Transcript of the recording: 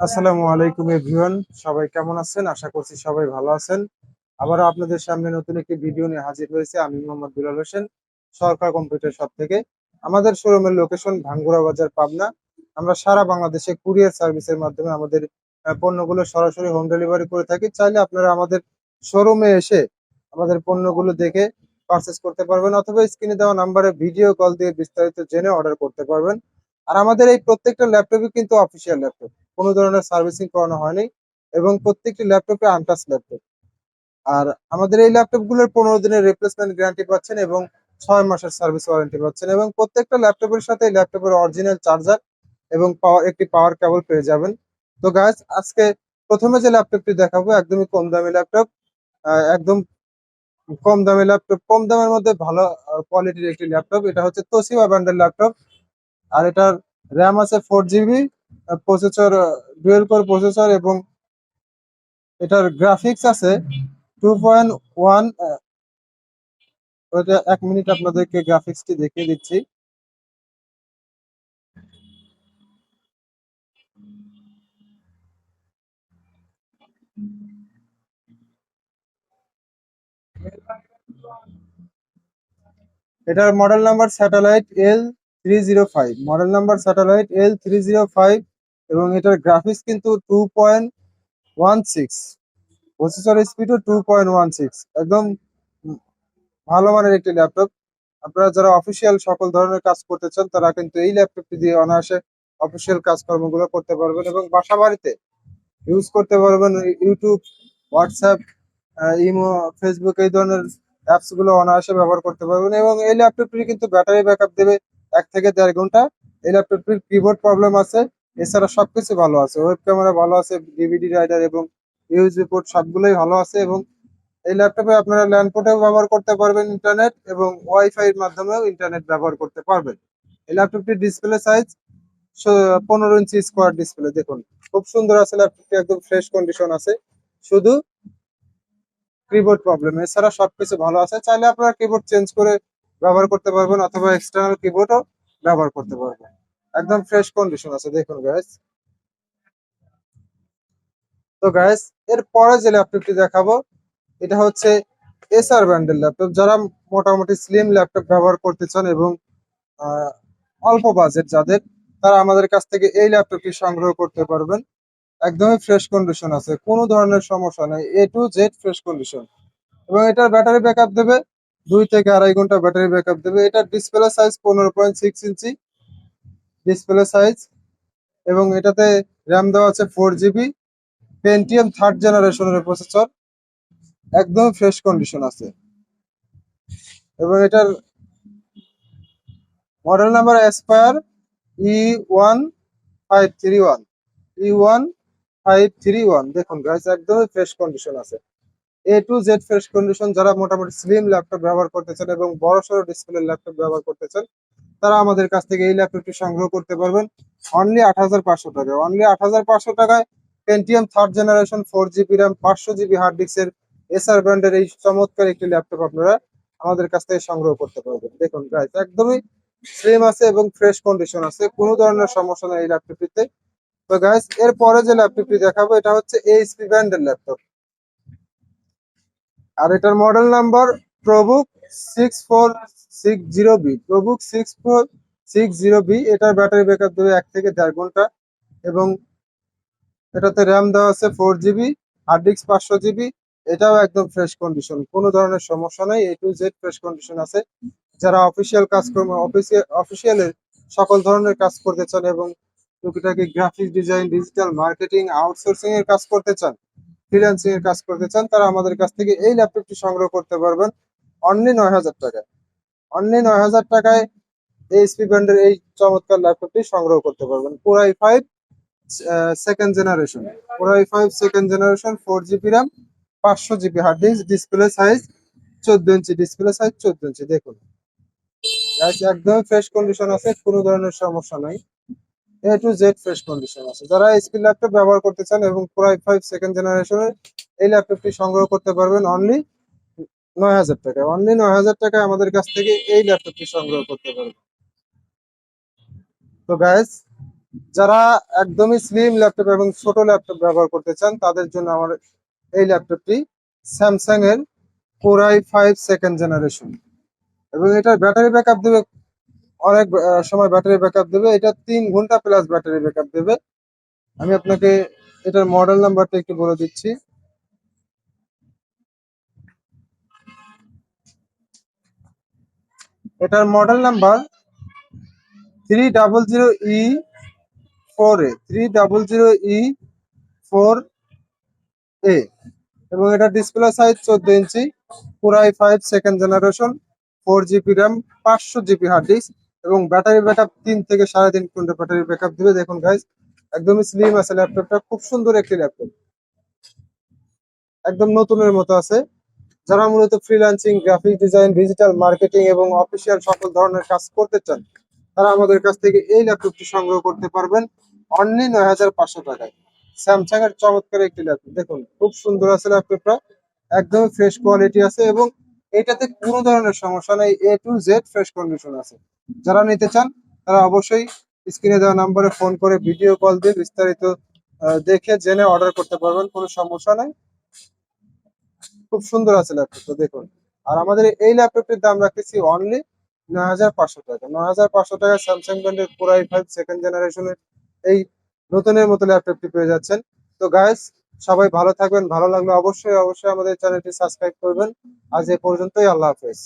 আসসালামু আলাইকুম এভরিওয়ান, সবাই কেমন আছেন? আশা করছি সবাই ভালো আছেন। আবারও আপনাদের সামনে নতুন একটি ভিডিও নিয়ে হাজির হয়েছে আমি মোহাম্মদ বিলাল হোসেন, সরকার কম্পিউটার শপ থেকে। আমাদের শোরুমের লোকেশন ভাঙ্গুরা বাজার, পাবনা। আমরা সারা বাংলাদেশে কুরিয়ার সার্ভিসের মাধ্যমে আমাদের পণ্যগুলো সরাসরি হোম ডেলিভারি করে থাকি। চাইলে আপনারা আমাদের শোরুমে এসে আমাদের পণ্যগুলো দেখে পারচেস করতে পারবেন অথবা স্ক্রিনে দেওয়া নাম্বারে ভিডিও কল দিয়ে বিস্তারিত জেনে অর্ডার করতে পারবেন। আর আমাদের এই প্রত্যেকটা ল্যাপটপই কিন্তু অফিসিয়াল ল্যাপটপ কোনো ধরনের সার্ভিসিং করানো হয়নি এবং প্রত্যেকটি ল্যাপটপে আনটাচ ল্যাপটপ। আর আমাদের এই ল্যাপটপগুলোর পনেরো দিনের রিপ্লেসমেন্ট গ্যারান্টি পাচ্ছেন এবং ছয় মাসের সার্ভিস ওয়ারেন্টি পাচ্ছেন এবং প্রত্যেকটা ল্যাপটপের সাথে ল্যাপটপের অরিজিনাল চার্জার এবং পাওয়ার একটি পাওয়ার কেবল পেয়ে যাবেন। তো গাছ আজকে প্রথমে যে ল্যাপটপটি দেখাবো, একদমই কম দামি ল্যাপটপ একদম কম দামি ল্যাপটপ, কম দামের মধ্যে ভালো কোয়ালিটির একটি ল্যাপটপ। এটা হচ্ছে তোশিবা ব্র্যান্ডের ল্যাপটপ। আর এটার র্যাম আছে four GB processor dual core processor এবং এটার গ্রাফিক্স আছে টু পয়েন্ট ওয়ান ওইটা এক মিনিট আপনাদেরকে গ্রাফিক্সটি দেখিয়ে দিচ্ছি। এটার model number satellite L three zero five model number satellite L three zero five এবং এটার গ্রাফিক্স কিন্তু two point one six processor স্পিডও two point one six একদম ভালো মানের একটি ল্যাপটপ আপনারা যারা অফিসিয়াল সকল ধরনের কাজ করতে চান, তারা কিন্তু এই ল্যাপটপটি দিয়ে অনায়াসে অফিসিয়াল কাজকর্মগুলো করতে পারবেন এবং বাসা বাড়িতে ইউজ করতে পারবেন ইউটিউব হোয়াটসঅ্যাপ ইমো ফেসবুক এই ধরনের অ্যাপসগুলো অনায়াসে ব্যবহার করতে পারবেন এবং এই ল্যাপটপটি কিন্তু ব্যাটারি ব্যাকআপ দেবে এক থেকে দেড় ঘণ্টা। এই ল্যাপটপটির কিবোর্ড প্রবলেম আছে। এছাড়া সবকিছু ভালো আছে। ওয়েব ক্যামেরা ভালো আছে ডিভিডি রাইডার এবং ইউএসবি পোর্ট সবগুলোই ভালো আছে এবং এই ল্যাপটপে আপনারা ল্যান্ড পোর্টেও ব্যবহার করতে পারবেন ইন্টারনেট এবং ওয়াইফাই এর মাধ্যমেও ইন্টারনেট ব্যবহার করতে পারবেন। এই ল্যাপটপটির ডিসপ্লে সাইজ পনেরো ইঞ্চি স্কোয়ার ডিসপ্লে দেখুন। খুব সুন্দর আছে ল্যাপটপটি একদম ফ্রেশ কন্ডিশন আছে। শুধু কিবোর্ড প্রবলেম এছাড়া সবকিছু ভালো আছে। চাইলে আপনারা কিবোর্ড চেঞ্জ করে ব্যবহার করতে পারবেন, অথবা এক্সটার্নাল কিবোর্ডও ব্যবহার করতে পারবেন। একদম ফ্রেশ কন্ডিশন আছে, দেখুন গাইস তো গাইস এর পরে যে ল্যাপটপটি দেখাবো, এটা হচ্ছে এসআর ব্র্যান্ডের ল্যাপটপ যারা মোটামুটি স্লিম ল্যাপটপ ব্যবহার করতে চান এবং অল্প বাজেট যাদের, তারা আমাদের কাছ থেকে এই ল্যাপটপটি সংগ্রহ করতে পারবেন। একদমই ফ্রেশ কন্ডিশন আছে, কোনো ধরনের সমস্যা নেই। A to Z fresh condition এবং এটার ব্যাটারি ব্যাকআপ দেবে দুই থেকে আড়াই ঘণ্টা ব্যাটারি ব্যাকআপ দেবে। এটার ডিসপ্লে সাইজ পনেরো point six inch display size এবং এটাতে র্যাম দেওয়া আছে ফোর জিবি পেন্টিএম থার্ড জেনারেশনের প্রসেসর একদম ফ্রেশ কন্ডিশন আছে। এবং এটার model number Aspire E one five three one E one five three one দেখুন গাইস একদমই ফ্রেশ কন্ডিশন আছে। A to Z fresh condition যারা মোটামুটি স্লিম ল্যাপটপ ব্যবহার করতে চান এবং বড় সড়ো ডিসপ্লে ল্যাপটপ ব্যবহার করতে চান, তারা আমাদের কাছ থেকে এই ল্যাপটপটি সংগ্রহ করতে পারবেন অনলি আট হাজার পাঁচশো টাকায়। অনলি আট হাজার পাঁচশো টাকায় Pentium third generation four GB RAM পাঁচশো জিবি হার্ড ডিস্কের এসআর ব্র্যান্ডের এই চমৎকার একটি ল্যাপটপ আপনারা আমাদের কাছ থেকে সংগ্রহ করতে পারবেন। দেখুন গাইস একদমই স্লিম আছে এবং ফ্রেশ কন্ডিশন আছে, কোনো ধরনের সমস্যা নেই এই ল্যাপটপটিতে তো গাইস এর পরে যে ল্যাপটপটি দেখাবো, এটা হচ্ছে এইচপি ব্র্যান্ডের ল্যাপটপ আর এটার model number ProBook six four six zero B ProBook six four six zero B battery battery backup দেবে এক থেকে দেড় ঘণ্টা এবং এটাতে র্যাম দেওয়া আছে ফোর জিবি হার্ড ডিস্ক পাঁচশো জিবি এটাও একদম ফ্রেশ কন্ডিশন কোনো ধরনের সমস্যা নেই A to Z fresh condition আছে। যারা অফিসিয়াল কাজকর্ম অফিসিয়ালের সকল ধরনের কাজ করতে চান এবং টুকিটাকি graphics design digital marketing outsourcing এর কাজ করতে চান ফ্রিল্যান্সিং এর কাজ করতে চান, তারা আমাদের কাছ থেকে এই ল্যাপটপটি সংগ্রহ করতে পারবেন অনলি নয় হাজার টাকায়। অনলি নয় হাজার টাকায় এইচপি ব্র্যান্ডের এই চমৎকার ল্যাপটপটি সংগ্রহ করতে পারবেন। পুরাই ফাইভ সেকেন্ড জেনারেশন পুরাই five second generation four GB RAM পাঁচশো GB hard disk display size চোদ্দ ইঞ্চি ডিসপ্লে সাইজ চোদ্দ ইঞ্চি। দেখুন একদমই ফ্রেশ কন্ডিশন আছে, কোনো ধরনের সমস্যা নাই। A to Z fresh condition আছে। যারা এইচপি ল্যাপটপ ব্যবহার করতে চান এবং পুরাই ফাইভ সেকেন্ড জেনারেশনের এই ল্যাপটপটি সংগ্রহ করতে পারবেন অনলি নয় হাজার টাকা অনলি নয় হাজার টাকায় আমাদের কাছ থেকে এই ল্যাপটপটি সংগ্রহ করতে পারবেন। তো গাইস যারা একদমই স্লিম ল্যাপটপ এবং ছোট ল্যাপটপ ব্যবহার করতে চান, তাদের জন্য আমার এই ল্যাপটপটি স্যামসাং এর কোরাই ফাইভ সেকেন্ড জেনারেশন এবং এটার ব্যাটারি ব্যাকআপ দেবে অনেক সময় ব্যাটারি ব্যাকআপ দেবে। এটা তিন ঘণ্টা প্লাস ব্যাটারি ব্যাকআপ দেবে। আমি আপনাকে এটার মডেল নাম্বারটা একটু বলে দিচ্ছি। এটার model number three double zero E four A three double zero E four A এবং এটা ডিসপ্লে সাইজ চোদ্দ ইঞ্চি পুরাই five second generation four GB RAM পাঁচশো জিবি হার্ড ডিস্ক এবং ব্যাটারি ব্যাকআপ তিন থেকে সাড়ে তিন ঘণ্টা ব্যাটারি ব্যাকআপ দিবে। দেখুন গাইজ একদমই স্লিম আছে ল্যাপটপটা খুব সুন্দর একটি ল্যাপটপ একদম নতুনের মতো আছে। যারা মূলত freelancing graphic design digital marketing এবং অফিসিয়াল সকল ধরনের কাজ করতে চান, তারা আমাদের কাছ থেকে এই ল্যাপটপটি সংগ্রহ করতে পারবেন অনলি নয় হাজার পাঁচশো টাকায়। স্যামসাং এর চমৎকার একটি ল্যাপটপ দেখুন, খুব সুন্দর আছে ল্যাপটপটা একদম ফ্রেশ কোয়ালিটি আছে এবং এটাতে কোনো ধরনের সমস্যা নেই। A to Z fresh condition আছে। যারা নিতে চান, তারা অবশ্যই স্ক্রিনে দেওয়া নাম্বারে ফোন করে ভিডিও কল দিয়ে বিস্তারিত দেখে জেনে অর্ডার করতে পারবেন, কোনো সমস্যা নাই। খুব সুন্দর আছে ল্যাপটপটা দেখুন। আর আমাদের এই ল্যাপটপটির দাম রাখতেছি অনলি নয় হাজার পাঁচশো টাকা। নয় হাজার পাঁচশো টাকা স্যামসাং ব্র্যান্ডের কোরাই ফাইভ সেকেন্ড জেনারেশনের এই নতুনের মতো ল্যাপটপটি পেয়ে যাচ্ছেন। তো গাইস সবাই ভালো থাকবেন, ভালো লাগলে অবশ্যই অবশ্যই আমাদের চ্যানেলটি সাবস্ক্রাইব করবেন। আজ এ পর্যন্তই, আল্লাহ হাফেজ।